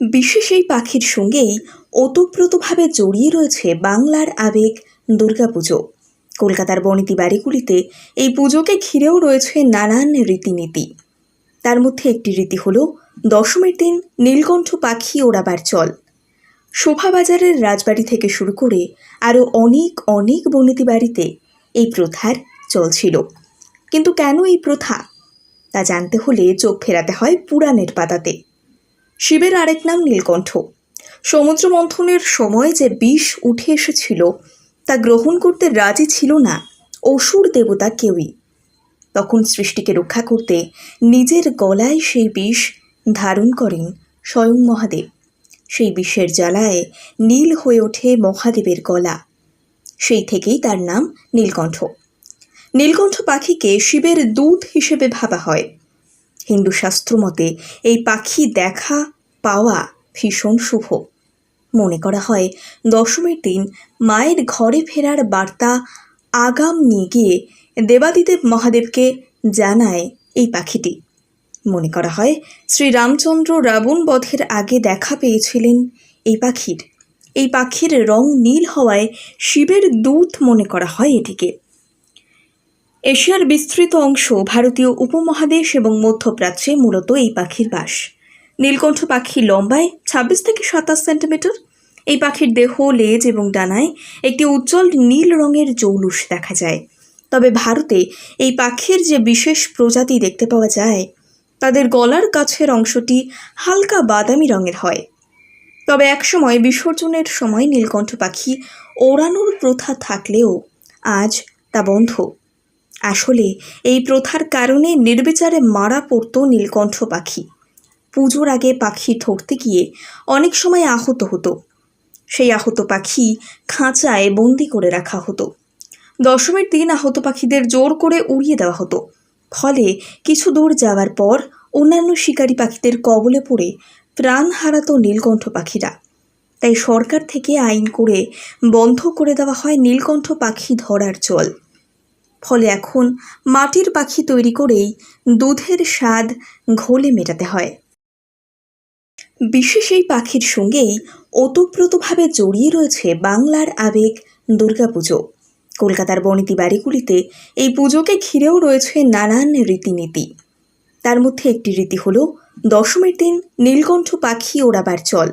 বিশেষ এই পাখির সঙ্গেই ওতপ্রোতভাবে জড়িয়ে রয়েছে বাংলার আবেগ দুর্গাপুজো। কলকাতার বনেদি বাড়িগুলিতে এই পুজোকে ঘিরেও রয়েছে নানান রীতিনীতি। তার মধ্যে একটি রীতি হলো, দশমীর দিন নীলকণ্ঠ পাখি ওড়াবার চল। শোভাবাজারের রাজবাড়ি থেকে শুরু করে আরও অনেক অনেক বনেদি বাড়িতে এই প্রথার চল ছিল। কিন্তু কেন এই প্রথা? তা জানতে হলে চোখ ফেরাতে হয় পুরাণের পাতাতে। শিবের আরেক নাম নীলকণ্ঠ। সমুদ্র মন্থনের সময় যে বিষ উঠে এসেছিল, তা গ্রহণ করতে রাজি ছিল না অসুর দেবতা কেউই। তখন সৃষ্টিকে রক্ষা করতে নিজের গলায় সেই বিষ ধারণ করেন স্বয়ং মহাদেব। সেই বিষের জ্বালায় নীল হয়ে ওঠে মহাদেবের গলা। সেই থেকেই তার নাম নীলকণ্ঠ। নীলকণ্ঠ পাখিকে শিবের দূত হিসেবে ভাবা হয়। হিন্দু শাস্ত্র মতে, এই পাখি দেখা পাওয়া ভীষণ শুভ। মনে করা হয়, দশমীর দিন মায়ের ঘরে ফেরার বার্তা আগাম নিয়ে গিয়ে দেবাদিদেব মহাদেবকে জানায় এই পাখিটি। মনে করা হয়, শ্রীরামচন্দ্র রাবণ বধের আগে দেখা পেয়েছিলেন এই পাখির। এই পাখির রং নীল হওয়ায় শিবের দূত মনে করা হয় এটিকে। এশিয়ার বিস্তৃত অংশ ভারতীয় উপমহাদেশ এবং মধ্যপ্রাচ্যে মূলত এই পাখির বাস। নীলকণ্ঠ পাখি লম্বায় ছাব্বিশ থেকে সাতাশ সেন্টিমিটার। এই পাখির দেহ লেজ এবং ডানায় একটি উজ্জ্বল নীল রঙের জৌলুস দেখা যায়। তবে ভারতে এই পাখির যে বিশেষ প্রজাতি দেখতে পাওয়া যায়, তাদের গলার কাছের অংশটি হালকা বাদামি রঙের হয়। তবে একসময় বিসর্জনের সময় নীলকণ্ঠ পাখি ওড়ানোর প্রথা থাকলেও আজ তা বন্ধ। আসলে এই প্রথার কারণে নির্বিচারে মারা পড়ত নীলকণ্ঠ পাখি। পুজোর আগে পাখি ধরতে গিয়ে অনেক সময় আহত হতো। সেই আহত পাখি খাঁচায় বন্দি করে রাখা হতো। দশমীর দিন আহত পাখিদের জোর করে উড়িয়ে দেওয়া হতো। ফলে কিছু দূর যাওয়ার পর অন্যান্য শিকারী পাখিদের কবলে পড়ে প্রাণ হারাতো নীলকণ্ঠ পাখিরা। তাই সরকার থেকে আইন করে বন্ধ করে দেওয়া হয় নীলকণ্ঠ পাখি ধরার চল। ফলে এখন মাটির পাখি তৈরি করেই দুধের স্বাদ ঘোলে মেটাতে হয়। বিশেষ এই পাখির সঙ্গেই ওতপ্রোতভাবে জড়িয়ে রয়েছে বাংলার আবেগ দুর্গাপুজো। কলকাতার বনেদি বাড়িগুলিতে এই পুজোকে ঘিরেও রয়েছে নানান রীতিনীতি। তার মধ্যে একটি রীতি হলো, দশমীর দিন নীলকণ্ঠ পাখি ওড়াবার চল।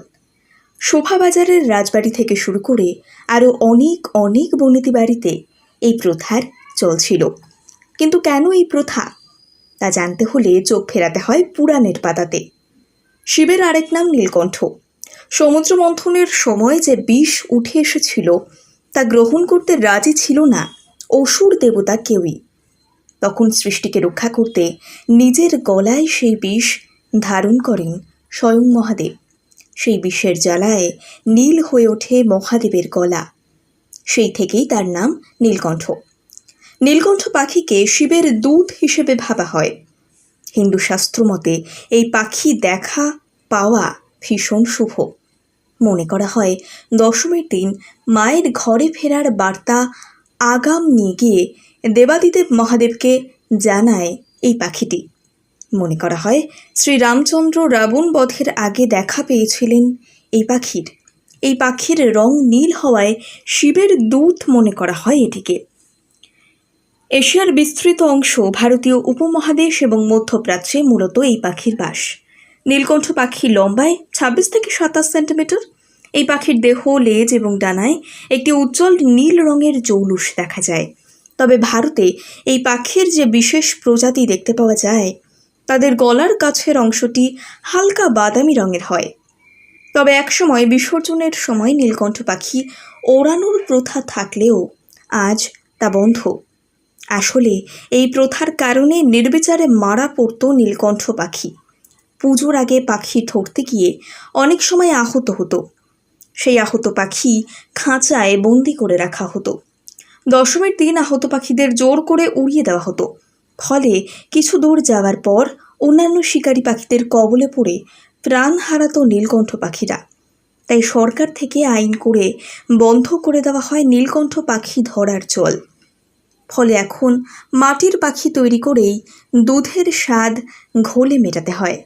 শোভাবাজারের রাজবাড়ি থেকে শুরু করে আরও অনেক অনেক বনেদি বাড়িতে এই প্রথার চল ছিল কিন্তু কেন এই প্রথা? তা জানতে হলে চোখ ফেরাতে হয় পুরাণের পাতাতে। শিবের আরেক নাম নীলকণ্ঠ। সমুদ্র মন্থনের সময় যে বিষ উঠে এসেছিল, তা গ্রহণ করতে রাজি ছিল না অসুর দেবতা কেউই। তখন সৃষ্টিকে রক্ষা করতে নিজের গলায় সেই বিষ ধারণ করেন স্বয়ং মহাদেব। সেই বিষের জ্বালায় নীল হয়ে ওঠে মহাদেবের গলা। সেই থেকেই তার নাম নীলকণ্ঠ। নীলকণ্ঠ পাখিকে শিবের দূত হিসেবে ভাবা হয়। হিন্দু শাস্ত্র মতে, এই পাখি দেখা পাওয়া ভীষণ শুভ। মনে করা হয়, দশমীর দিন মায়ের ঘরে ফেরার বার্তা আগাম নিয়ে গিয়ে দেবাদিদেব মহাদেবকে জানায় এই পাখিটি। মনে করা হয়, শ্রীরামচন্দ্র রাবণ বধের আগে দেখা পেয়েছিলেন এই পাখির। এই পাখির রং নীল হওয়ায় শিবের দূত মনে করা হয় এটিকে। এশিয়ার বিস্তৃত অংশ ভারতীয় উপমহাদেশ এবং মধ্যপ্রাচ্যে মূলত এই পাখির বাস। নীলকণ্ঠ পাখি লম্বায় ছাব্বিশ থেকে সাতাশ সেন্টিমিটার। এই পাখির দেহ, লেজ এবং ডানায় একটি উজ্জ্বল নীল রঙের জৌলুস দেখা যায়। তবে ভারতে এই পাখির যে বিশেষ প্রজাতি দেখতে পাওয়া যায়, তাদের গলার কাছের অংশটি হালকা বাদামি রঙের হয়। তবে একসময় বিসর্জনের সময় নীলকণ্ঠ পাখি ওড়ানোর প্রথা থাকলেও আজ তা বন্ধ। আসলে এই প্রথার কারণে নির্বিচারে মারা পড়ত নীলকণ্ঠ পাখি। পুজোর আগে পাখি ধরতে গিয়ে অনেক সময় আহত হতো। সেই আহত পাখি খাঁচায় বন্দি করে রাখা হতো। দশমীর দিন আহত পাখিদের জোর করে উড়িয়ে দেওয়া হতো। ফলে কিছু দূর যাওয়ার পর অন্যান্য শিকারী পাখিদের কবলে পড়ে প্রাণ হারাতো নীলকণ্ঠ পাখিরা। তাই সরকার থেকে আইন করে বন্ধ করে দেওয়া হয় নীলকণ্ঠ পাখি ধরার চল। ফলে এখন মাটির পাখি তৈরি করেই দুধের স্বাদ ঘোলে মেটাতে হয়।